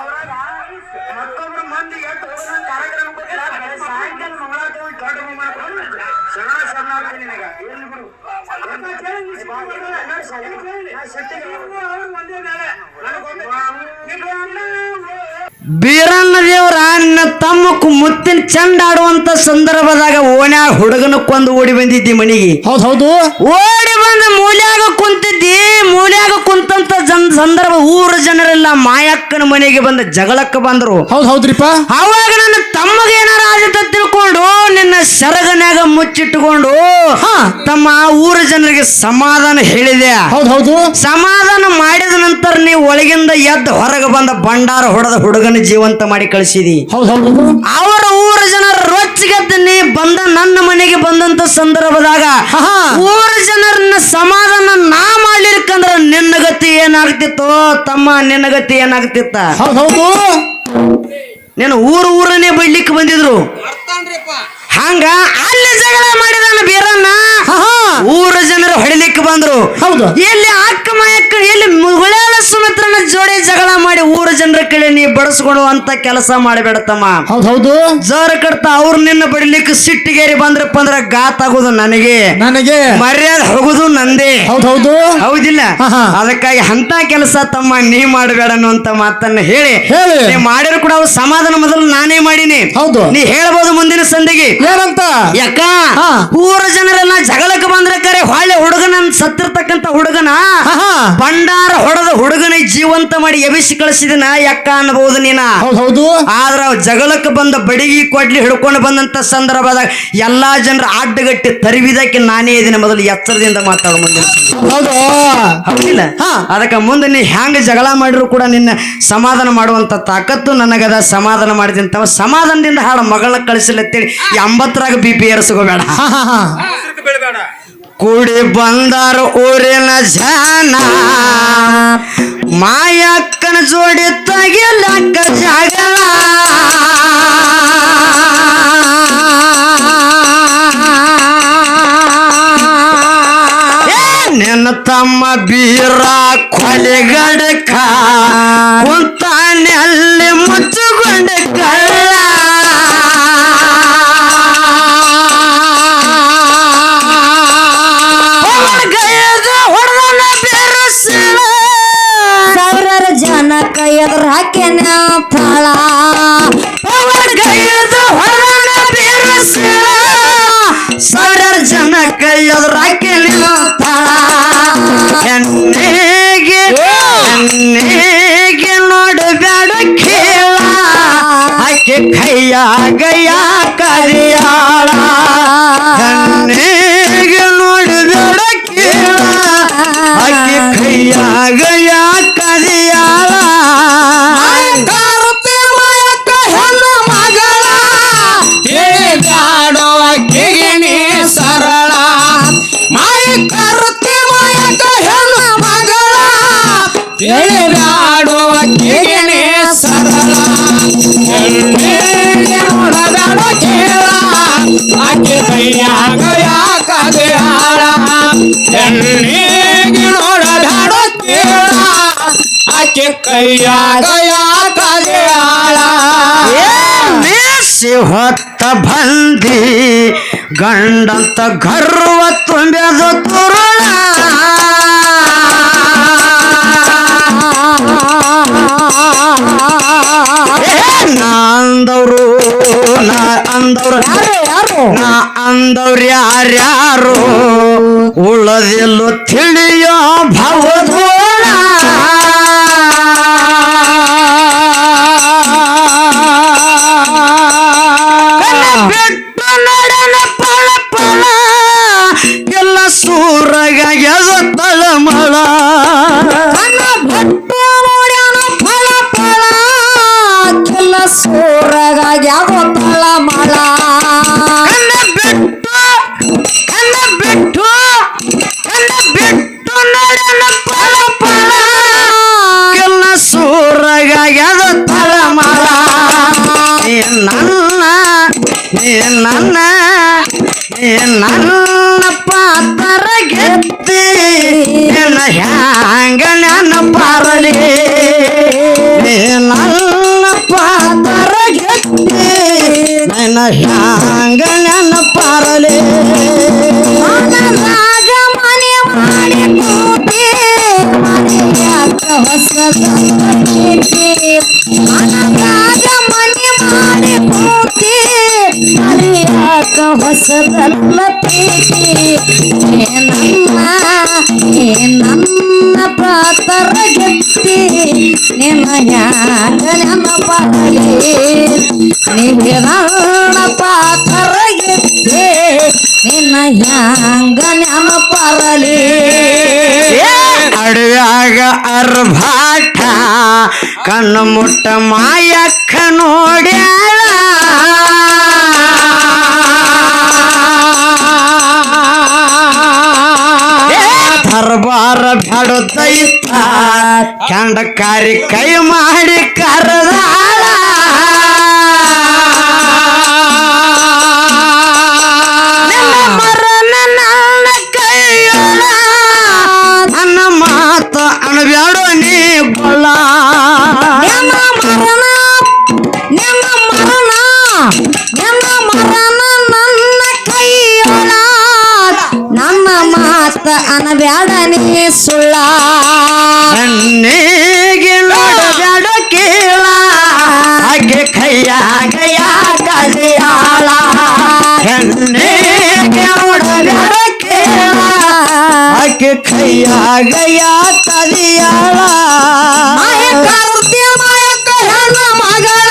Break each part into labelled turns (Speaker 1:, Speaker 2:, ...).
Speaker 1: ಹೊರಗ ಮತ್ತೊಬ್ರು ಮಂದಿ ಎಷ್ಟು ಹೋಗೋಣ ಕಾರ್ಯಕ್ರಮ ಗೊತ್ತಿಲ್ಲ ಬೆಳೆ ಸಾಯಂಕಾಲ ಮಂಗಳಾರತಿ ಹೋಗಿ ದೊಡ್ಡ ಬಹುಮಾನ ಕೊಡ್ಬೇಕು. ಶರಣ ಶರಣಾರ್ಥಿ ನಿನಗ ಎಲ್ಲಿ ಬಿಡು
Speaker 2: ಬೀರಣ್ಣ ದೇವ್ರ ನಿನ್ನ ತಮ್ಮ ಮುತ್ತಿನ ಚಂಡ ಆಡುವಂತ ಸಂದರ್ಭದಾಗ ಓಣ್ಯಾಗ ಹುಡುಗನ ಕೊಂದು ಓಡಿ ಬಂದಿದ್ದಿ ಮನಿಗೆ.
Speaker 3: ಹೌದ್ ಹೌದು.
Speaker 2: ಓಡಿ ಬಂದ ಮೂಲ್ಯಾಗ ಕುಂತಿದ್ದಿ ಮೂಲ್ಯಾಗ ಕುಂತಂತ ಜನ್ ಸಂದರ್ಭ ಊರ ಜನರೆಲ್ಲ ಮಾಯಕ್ಕನ ಮನೆಗೆ ಬಂದ ಜಗಳಕ್ಕೆ ಬಂದ್ರು.
Speaker 3: ಹೌದ್ ಹೌದ್ರಿಪ್ಪ.
Speaker 2: ಅವಾಗ ನನ್ನ ತಮ್ಮಗೆ ಏನಾರ ತಿಳ್ಕೊಂಡು ನಿನ್ನ ಸೆರಗನ್ಯಾಗ ಮುಚ್ಚಿಟ್ಟುಕೊಂಡು. ತಮ್ಮ ಊರ ಜನರಿಗೆ ಸಮಾಧಾನ ಹೇಳಿದೆ.
Speaker 3: ಹೌದ್ ಹೌದು.
Speaker 2: ಸಮಾಧಾನ ಮಾಡಿದ ನಂತರ ಒಳಗಿಂದ ಎದ್ದು ಹೊರಗೆ ಬಂದ ಭಂಡಾರ ಹೊಡೆದ ಹುಡುಗನ ಜೀವಂತ ಮಾಡಿ ಕಳಿಸಿದಿ.
Speaker 3: ಹೌದು
Speaker 2: ಅವರ ಊರ ಜನರ ರೊಚ್ಚಿಗೆದ್ದು ನೀ ಬಂದ ನನ್ನ ಮನೆಗೆ ಬಂದಂತ ಸಂದರ್ಭದಾಗ
Speaker 3: ಆಹಾ.
Speaker 2: ಊರ ಜನರನ್ನ ಸಮಾಧಾನ ನಾ ಮಾಡ್ಲಿಕ್ಕಂದ್ರ ನಿನ್ನ ಗತಿ ಏನಾಗ್ತಿತ್ತೋ ತಮ್ಮ ನಿನ್ನ ಗತಿ ಏನಾಗ್ತಿತ್ತ?
Speaker 3: ಹೌದ್ ಹೌದು
Speaker 2: ನೀನು ಊರು ಊರನ್ನೇ ಬಿಡ್ಲಿಕ್ಕೆ ಬಂದಿದ್ರು. ಹಂಗ ಅಲ್ಲಿ ಜಗಳ ಮಾಡಿದಾನ ಬೀರಣ್ಣ
Speaker 3: ಆಹಾ.
Speaker 2: ಊರ ಬಂದ್ರು.
Speaker 3: ಹೌದು.
Speaker 2: ಎಲ್ಲಿ ಅಕ್ಕ ಮಾಯಕ್ಕ ಎಲ್ಲಿ ಮುಗುಳಾಳ ಸುಮಿತ್ರನ ಜೋಡಿ ಜಗಳ ಮಾಡಿ ಊರ ಜನರ ಕಡೆ ನೀ ಅಂತ ಕೆಲಸ ಮಾಡಬೇಡ ತಮ್ಮ
Speaker 3: ಹೌದ್ ಹೌದು.
Speaker 2: ಜೋರ ಕಡ್ತ ಅವ್ರು ನಿನ್ನ ಬಡಿಲಿಕ್ಕೆ ಸಿಟ್ಟಿಗೇರಿ ಬಂದ್ರಪ್ಪ ಅಂದ್ರ ಗಾತ್ ಆಗೋದು ನನಗೆ.
Speaker 3: ನನಗೆ.
Speaker 2: ಮರ್ಯಾದೆ ಹೋಗುದು ನಂದೇ.
Speaker 3: ಹೌದ್ ಹೌದು.
Speaker 2: ಹೌದಿಲ್ಲ? ಅದಕ್ಕಾಗಿ ಅಂತ ಕೆಲಸ ತಮ್ಮ ನೀ ಮಾಡಬೇಡ ಅನ್ನುವಂತ ಮಾತನ್ನ ಹೇಳಿ. ನೀ ಮಾಡಿದ್ರು ಕೂಡ ಅವ್ರು ಸಮಾಧಾನ ಮೊದಲು ನಾನೇ ಮಾಡೀನಿ.
Speaker 3: ಹೌದು.
Speaker 2: ನೀ ಹೇಳಬಹುದು ಮುಂದಿನ ಸಂದಿಗೆ.
Speaker 3: ಏನಂತ?
Speaker 2: ಯಾಕ? ಊರ ಜನರೆಲ್ಲ ಜಗಳಕ್ಕೆ ಬಂದ್ರೆ ಕರೆ ಹೊಳ್ಳೆ ಹುಡುಗನ? ಸತ್ತಿರ್ತಕ್ಕಂತ ಹುಡುಗನ. ಭಂಡಾರ ಹೊಡೆದ ಹುಡುಗನ ಜೀವಂತ ಮಾಡಿ ಎಬಿಸಿ ಕಳಿಸಿದನ? ಯಾಕ ಅನ್ಬಹುದು ನೀನ?
Speaker 3: ಹೌದ್ ಹೌದು.
Speaker 2: ಆದ್ರ ಅವ್ ಜಗಳಕ್ಕೆ ಬಂದ ಬಡಿಗಿ ಕೊಡ್ಲಿ ಹಿಡ್ಕೊಂಡು ಬಂದಂತ ಸಂದರ್ಭದಾಗ ಎಲ್ಲಾ ಜನರ ಅಡ್ಡಗಟ್ಟಿ ತರಿವಿದಕ್ಕೆ ನಾನೇ ಇದನ್ನ ಮೊದಲು ಎತ್ತರದಿಂದ ಮಾತಾಡೋ ಮುಂದೆ
Speaker 3: ಹೌದು.
Speaker 2: ಹೌದಿಲ್ಲ?
Speaker 3: ಹಾ.
Speaker 2: ಅದಕ್ಕೆ ಮುಂದೆ ನೀ ಹ್ಯಾಂಗ ಜಗಳ ಮಾಡಿದ್ರು ಕೂಡ ನಿನ್ನ ಸಮಾಧಾನ ಮಾಡುವಂತ ತಾಕತ್ತು ನನಗದ ಸಮಾಧಾನ ಮಾಡಿದಂತ ಸಮಾಧಾನದಿಂದ ಹಾಡ ಮಗಳ ಕಳಿಸಲತ್ತೇಳಿ. ಎಂಬತ್ತರಾಗ ಬಿ ಪಿ ಏರಿಸ್ಕೋಬೇಡ.
Speaker 3: ಹಾ ಹಾ ಹಾ.
Speaker 2: ಕೂಡಿ ಬಂದಾರ ಊರಿನ ಜನ. ಮಾಯಕ್ಕನ ಜೋಡಿ ತಗಿಲಕ್ಕ ಜಗಳ. ನಿನ್ನ ತಮ್ಮ ಬೀರ ಕೊಲೆಗಡಕ ಕುಂತಾನೆ ಅಲ್ಲಿ
Speaker 4: ಸಾವಿರಾರು
Speaker 2: ಜನ ಕೈಯದ್ರಾಕೆ ಹೆಣ್ಣಿಗೆ ಹೆಣ್ಣಿಗೆ ನೋಡಬೇಡ ಕೇಳ. ಆಕೆ ಕೈಯ ಕೈಯಾಗ
Speaker 3: ಕರಿಯಾಳ ಹೆಣ್ಣಿಗೆ ನೋಡಬೇಡ ಕೇಳ. ಆಕೆ ಕೈಯಾಗ ಆಕೆ ಕೈಯಾಗ ಯಾಕದೆ ಆಳ?
Speaker 2: ಮೇಸಿ ಹೊತ್ತ ಬಂದಿ ಗಂಡಂತ ಗರ್ವ ತುಂಬ್ಯದು ತುರುಳ. ಅಂದವರು ನಾ ಅಂದವ್ರು ನಾ ಅಂದವ್ರು ನಾ ಅಂದವ್ರು ಯಾರ್ಯಾರು? ಉಳದಿಲ್ಲೋ ತಿಳಿಯೋ ಭವಧೋಳ ನನ್ನ ನನ್ನ ಪಾತ್ರ ಗೆದ್ದಿ. ನನ್ನ ಹ್ಯಾಂಗ ನನ್ನ ಪಾರಲಿ. ನನ್ನ ಪಾತ್ರ ಗೆದ್ದಿ. ನನ್ನ ಹ್ಯಾಂಗ ನೆನಪಾರಲಿ
Speaker 4: ರಾಗ ಮನೆ ಮಾಡಿ ಕೂತಿ. ಮನೆಯಾಗ ಹೊಸದೀತಿ ಮನೆಯಾಗ ಹೊಸದಲ್ಲ ಪ್ರೀತಿ. ಏನಮ್ಮ ಏನಮ್ಮ ಪಾತ್ರ ನನ್ನ ಪ್ರಾತರ ಗೆತ್ತಿ ನಿನ್ನ ಹ್ಯಾಂಗ ನೆನಪಾಗಲಿ ನನ್ನ ಪಾತ್ರ ಗೆತ್ತಿ ನಿನ್ನ ನಮ್ಮ ನೆನಪಾರಲಿ
Speaker 2: ಅಡವ್ಯಾಗ ಅರ್ಭಾಟ, ಕಣ್ಣು ಮುಟ್ಟ ಮಾಯಕ್ಕ ನೋಡ್ಯಾಳ. ದರ್ಬಾರ ಇತ್ತ ಚಂಡಕಾರಿ ಕೈ ಮಾಡಿ ಕರೆದಾಳ
Speaker 4: ಅನಬ್ಯಾಡ ನೀ ಸುಳ್ಳ.
Speaker 2: ಕಣ್ಣಿಗೆ ನೋಡಬ್ಯಾಡ ಕೇಳ. ಹಾಗೆ ಕೈಯ ಕೈಯ ಕಲಿಯಾಳ. ಕಣ್ಣಿಗೆ ನೋಡಬ್ಯಾಡ ಕೇಳ. ಹಾಗೆ
Speaker 3: ಕೈಯ ಕೈಯ ಕಲಿಯಾಳ. ಮಗಳ.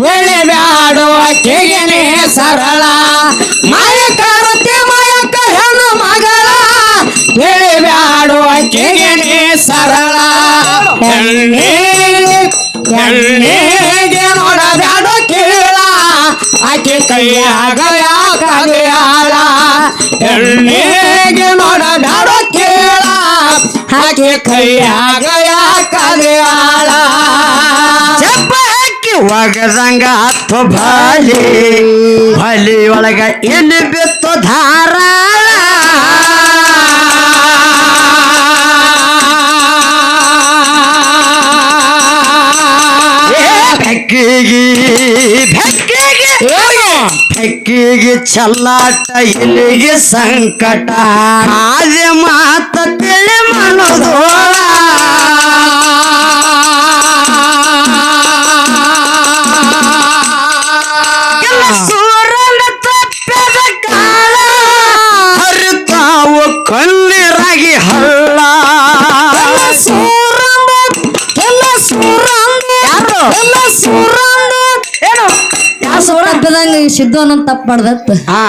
Speaker 3: ಬೆಳೆಬ್ಯಾಡುವ ಕೆಗೆನೆ ಸರಳ. ಹೆಣ್ಣಿಗೆ ನೋಡಬ್ಯಾಡ ಕೇಳ ಆಕೆ ಕೈಯಾಗ ಯಾಕಾಲ ಹೆಣ್ಣಿಗೆ ನೋಡಬ್ಯಾಡ ಕೇಳ ಆಕೆ ಕೈಯಾಗ ಯಾಕಾಲ
Speaker 2: ಚಪ್ಪ ಹಾಕಿ ಒಗದಂಗ ಹತ್ತು ಬಿತ್ತು ಧಾರಾಳ ಬೆಕ್ಕಿಗಿ ಬೆಕ್ಕಿಗಿ ಬೆಕ್ಕಿಗಿ ಚಲ್ಲಾಟ ಇಲ್ಲಿಗೆ ಸಂಕಟ. ಆದೆ ಮಾತ ತಿಳಿ ಎಲ್ಲ
Speaker 4: ಸೂರಂಬ ಏನು? ಯಾವ ಸೂರ ಹಬ್ಬದಂಗ ಸಿದ್ದು ಅನ್ನೋದು ತಪ್ಪು ಮಾಡ್ದತ್ತ?
Speaker 2: ಹಾ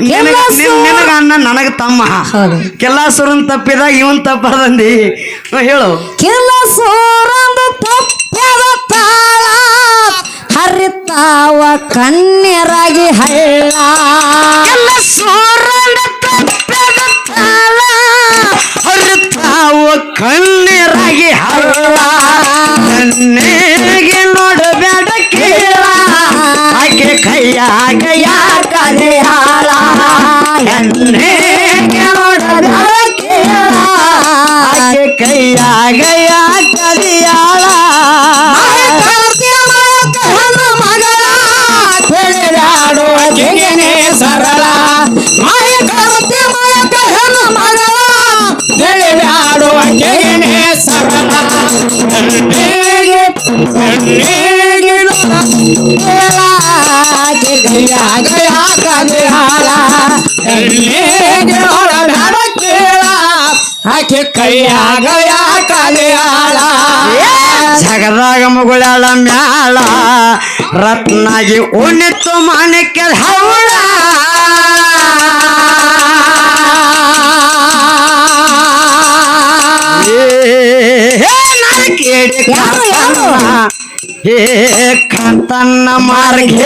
Speaker 2: ನಿನಗ
Speaker 4: ಸೂರ-
Speaker 2: ಅಣ್ಣ ನನಗ ತಮ್ಮ.
Speaker 4: ಹೌದು.
Speaker 2: ಕೆಲ್ಲಾಸುರನ್ ತಪ್ಪಿದಾಗ ಇವನ್ ತಪ್ಪದಂದಿ. ಹೇಳು.
Speaker 4: ಕೆಲ್ಲಾಸುರಂದು ಸೂರಂದು ತಪ್ಪದ ತಾಳ ಹರಿತಾವ ಕಣ್ಣೀರಾಗಿ ಹಳ್ಳ
Speaker 2: ಎಲ್ಲ ನೋಡಬೇಡ ಕೇಳ ಆಕೆ ಕೈಯಾಗ
Speaker 3: ಕೆಗೆನೆ ಸರಳ. ಮಾಯಕಾರುತಿ ಮಾಯಕ ಹೆಣ್ಣು ಮಗಳ? ಬೆಳೆದಾಡುವ ಕೆಗೆನೆ ಸರಳ. ಕಣ್ಣಿಗೆ ಕಣ್ಣಿಗೆ ನೋಡ का ಕೈಯಾಗ ಯಾಕಾದೆ ಹಾಳ ಕಣ್ಣಿಗೆ ನೋಡಬೇಡ ಕೇಳ ಆಕೆ ಕೈಯಾಗ ಯಾಕಾದೆ ಹಾಳ
Speaker 2: ಜಗದಾಗ ಮುಗುಳಾಳ ಮ್ಯಾಳ. ರತ್ನಾಗಿ ಉಣಿತು ಮಾಣಿಕ್ಯ
Speaker 4: ಹೌಳ.
Speaker 2: ಹೇ ಕಾಂತನ್ನ ಮಾರ್ಗ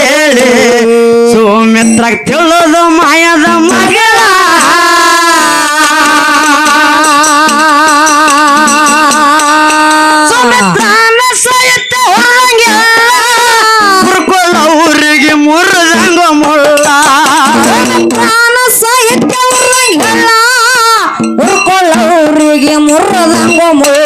Speaker 2: ಪತ್ರಕ್ಕೆ ತಿಳೋದು ಮಾಯದ ಮಗಳ.
Speaker 4: ಮುರ್ರದಂಗ ಮುಳ್ಳ.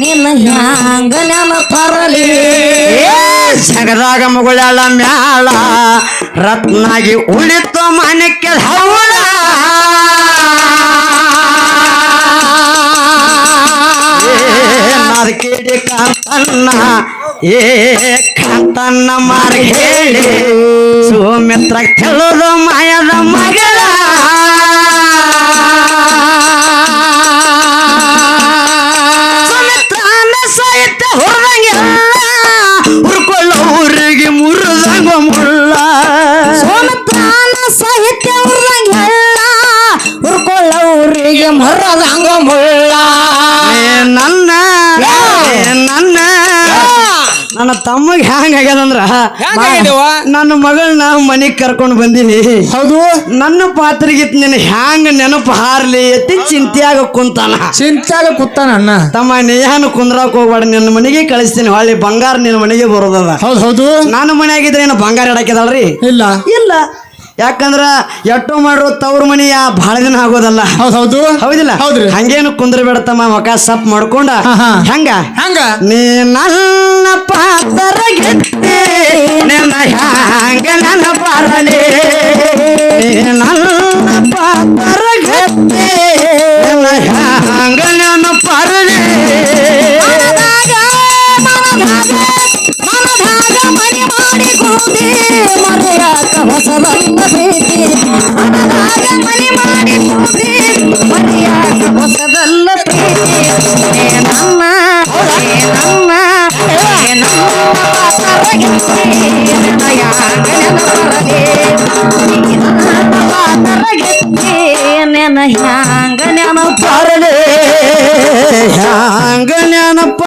Speaker 4: ನಿನ್ನ ಹ್ಯಾಂಗ ನೆನಪರಲಿ
Speaker 2: ಜಗದಾಗ ಮಗುಳಳ ಮ್ಯಾಳ. ರತ್ನಾಗಿ ಉಳಿತು ಮನಕ್ಕೆ ಹೌಳ ಮಾರ್ಕೇಡಿ ಕಾಂತನ್ನ ಏ ಕಾಂತನ್ನ ಮಾರಿ ಹೇಳಿ. ಸೋಮ್ಯತ್ರ ಕೆಳದು ಮಾಯದ ಮಗಳ. ನನ್ನ ತಮ್ಮಗೆ ಹ್ಯಾಂಗ ಆಗ್ಯದಂದ್ರ? ನನ್ನ ಮಗಳನ್ನ ಮನೆಗ್ ಕರ್ಕೊಂಡು ಬಂದೀನಿ.
Speaker 3: ಹೌದು?
Speaker 2: ನನ್ನ ಪಾತ್ರಿಗಿತ್ ನಿನ್ನ ಹ್ಯಾಂಗ ನೆನಪು ಹಾರ್ಲಿ? ಎತ್ತಿ ಚಿಂತೆಯಾಗ ಕುಂತಾನ.
Speaker 3: ಚಿಂತ್ಯಾಗ ಕುತ್ತಾನ ಅಣ್ಣ?
Speaker 2: ತಮ್ಮ ನೀನು ಕುಂದ್ರಾಕ್ ಹೋಗ್ಬೇಡ ನಿನ್ನ ಮನೆಗೆ ಕಳಿಸ್ತೀನಿ. ಹೊಳ್ಳಿ ಬಂಗಾರ ನಿನ್ನ ಮನೆಗೆ ಬರೋದದ.
Speaker 3: ಹೌದು ಹೌದು.
Speaker 2: ನನ್ನ ಮನೆ ಆಗಿದ್ರೆ ಏನು ಬಂಗಾರ ಇಡಕ್ಕಿದಲ್ರಿ
Speaker 3: ಇಲ್ಲ.
Speaker 2: ಇಲ್ಲ. ಯಾಕಂದ್ರ ಎಟ್ಟು ಮಾಡಿರೋ ತವ್ರ ಮನೆಯ ಬಹಳ ದಿನ ಆಗೋದಲ್ಲ.
Speaker 3: ಹೌದು ಹೌದು.
Speaker 2: ಹೌದಿಲ್ಲ?
Speaker 3: ಹೌದ್ರಿ.
Speaker 2: ಹಂಗೇನು ಕುಂದ್ರ ತಮ್ಮ ಮಕ ಸಪ್ ಮಾಡ್ಕೊಂಡ.
Speaker 3: ಹಂಗ.
Speaker 2: ಹೆಂಗ?
Speaker 3: ಹಂಗ?
Speaker 2: ನೀ ನನ್ನ ಪಾತ್ರ ಗೆದ್ದೆ ನನ್ನ ಹ್ಯಾಂಗ ನನ್ನ ನಾನು ನನ್ನ ಪಾತ್ರ ಗೆದ್ದೆ ನನ್ನ ಹ್ಯಾಂಗ ನನ್ನ ಬರಲಿ
Speaker 4: ಮನದಾಗ ಮನದಾಗ ಮನದಾಗ ಮನೆ ಮಾಡಿಕೊಂಡೆ. ಮರೆಯಾಕ ಹೊಸದಲ್ಲ ಪ್ರೀತಿ ಮನದಾಗ ಮನೆ ಮಾಡಿಕೊಂಡೆ ಮರೆಯಾಕ ಹೊಸದಲ್ಲ ಪ್ರೀತಿ ನಮ್ಮ ನಮ್ಮ ಹ್ಯಾಂಗ ನೆನಪರಲಿ
Speaker 2: ಹ್ಯಾಂಗ ನೆನಪ